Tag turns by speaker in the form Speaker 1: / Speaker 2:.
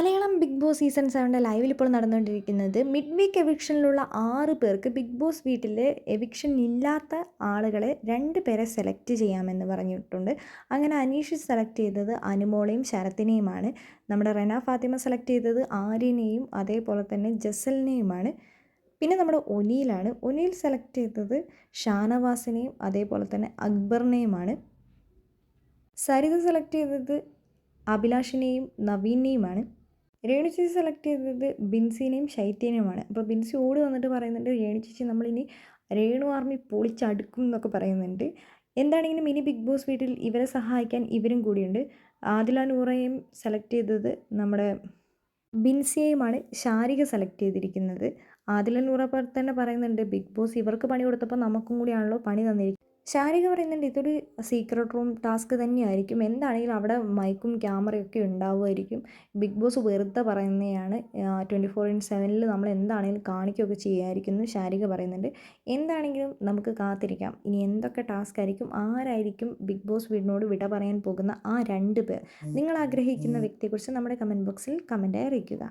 Speaker 1: Malayalam big boss season സെവന്റെ ലൈവിൽ ഇപ്പോൾ നടന്നുകൊണ്ടിരിക്കുന്നത് മിഡ് വീക്ക് എവിക്ഷനിലുള്ള ആറ് പേർക്ക് ബിഗ് ബോസ് വീട്ടിൽ എവിക്ഷൻ ഇല്ലാത്ത ആളുകളെ രണ്ട് പേരെ സെലക്ട് ചെയ്യാമെന്ന് പറഞ്ഞിട്ടുണ്ട്. അങ്ങനെ അനീഷ് സെലക്ട് ചെയ്തത് അനുമോളെയും ശരത്തിനെയുമാണ്. നമ്മുടെ റെന ഫാത്തിമ സെലക്ട് ചെയ്തത് ആര്യനെയും അതേപോലെ തന്നെ ജസലിനെയുമാണ്. പിന്നെ നമ്മുടെ ഒനിയിലാണ് ഒനിയിൽ സെലക്ട് ചെയ്തത് ഷാനവാസിനെയും അതേപോലെ തന്നെ അക്ബറിനെയുമാണ്. സരിത സെലക്ട് ചെയ്തത് അഭിലാഷിനെയും നവീനെയുമാണ്. രേണു ചേച്ചി സെലക്ട് ചെയ്തത് ബിൻസിനെയും ശൈത്യനെയുമാണ് അപ്പോൾ ബിൻസി ഓടി വന്നിട്ട് പറയുന്നുണ്ട് രേണു ചേച്ചി നമ്മളിനി രേണു ആർമി പൊളിച്ചടുക്കും എന്നൊക്കെ പറയുന്നുണ്ട്. എന്താണെങ്കിലും ഇനി ബിഗ് ബോസ് വീട്ടിൽ ഇവരെ സഹായിക്കാൻ ഇവരും കൂടിയുണ്ട്? ആദില നൂറയും സെലക്ട് ചെയ്തത് നമ്മുടെ ബിൻസിയെയുമാണ് ശാരിക സെലക്ട് ചെയ്തിരിക്കുന്നത്. ആദില നൂറ തന്നെ പറയുന്നുണ്ട് ബിഗ് ബോസ് ഇവർക്ക് പണി കൊടുത്തപ്പോൾ നമുക്കും കൂടിയാണല്ലോ പണി തന്നിരിക്കുന്നത് ശാരിക പറയുന്നുണ്ട് ഇതൊരു സീക്രട്ട് റൂം ടാസ്ക് തന്നെയായിരിക്കും. എന്താണെങ്കിലും അവിടെ മൈക്കും ക്യാമറയൊക്കെ ഉണ്ടാവുമായിരിക്കും. ബിഗ് ബോസ് വെറുതെ പറയുന്നതാണ്. ട്വന്റി ഫോർ ഇൻ സെവനിൽ നമ്മൾ എന്താണെങ്കിലും കാണിക്കുകയൊക്കെ ചെയ്യുമായിരിക്കും എന്ന് ശാരിക പറയുന്നുണ്ട്. എന്താണെങ്കിലും നമുക്ക് കാത്തിരിക്കാം. ഇനി എന്തൊക്കെ ടാസ്ക് ആയിരിക്കും? ആരായിരിക്കും ബിഗ് ബോസ് വീടിനോട് വിട പറയാൻ പോകുന്ന ആ രണ്ട് പേർ? നിങ്ങൾ ആഗ്രഹിക്കുന്ന വ്യക്തിയെക്കുറിച്ച് നമ്മുടെ കമന്റ് ബോക്സിൽ കമന്റായി അറിയിക്കുക.